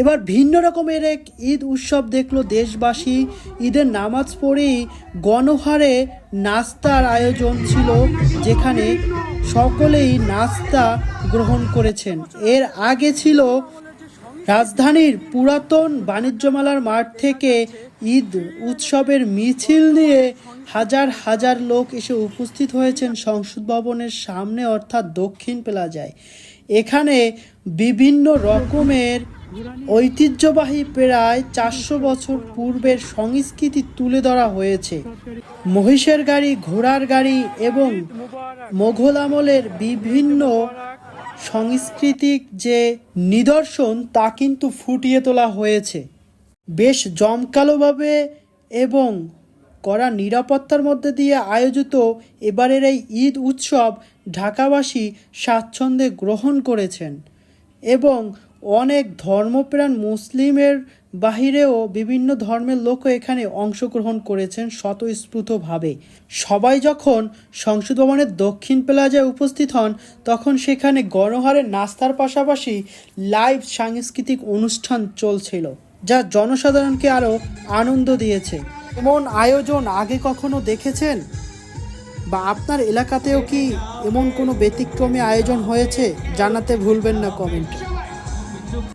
এবার ভিন্ন রকমের এক ঈদ উৎসব দেখল দেশবাসী। ঈদের নামাজ পড়েই গণহারে নাস্তার আয়োজন ছিল, যেখানে সকলেই নাস্তা গ্রহণ করেছেন। এর আগে ছিল রাজধানীর পুরাতন বাণিজ্য মেলার মাঠ থেকে ঈদ উৎসবের মিছিল নিয়ে হাজার হাজার লোক এসে উপস্থিত হয়েছেন সংসদ ভবনের সামনে, অর্থাৎ দক্ষিণ প্লাজায়। এখানে বিভিন্ন রকমের ঐতিহ্যবাহী প্রায় চারশো বছর পূর্বের সংস্কৃতি তুলে ধরা হয়েছে। মহিষের গাড়ি, ঘোড়ার গাড়ি এবং মোঘল আমলের বিভিন্ন সাংস্কৃতিক যে নিদর্শন তা কিন্তু ফুটিয়ে তোলা হয়েছে। বেশ জমকালোভাবে এবং কড়া নিরাপত্তার মধ্যে দিয়ে আয়োজিত এবারের এই ঈদ উৎসব ঢাকাবাসী স্বাচ্ছন্দ্যে গ্রহণ করেছেন এবং অনেক ধর্মপ্রাণ মুসলিমের বাহিরেও বিভিন্ন ধর্মের লোকও এখানে অংশগ্রহণ করেছেন স্বতঃস্ফূর্তভাবে। সবাই যখন সংসদ ভবনের দক্ষিণ প্লাজায় উপস্থিত হন, তখন সেখানে গণহারে নাস্তার পাশাপাশি লাইভ সাংস্কৃতিক অনুষ্ঠান চলছিল, যা জনসাধারণকে আরও আনন্দ দিয়েছে। এমন আয়োজন আগে কখনো দেখেছেন? বা আপনার এলাকাতেও কি এমন কোনো ব্যতিক্রমী আয়োজন হয়েছে? জানাতে ভুলবেন না কমেন্টে।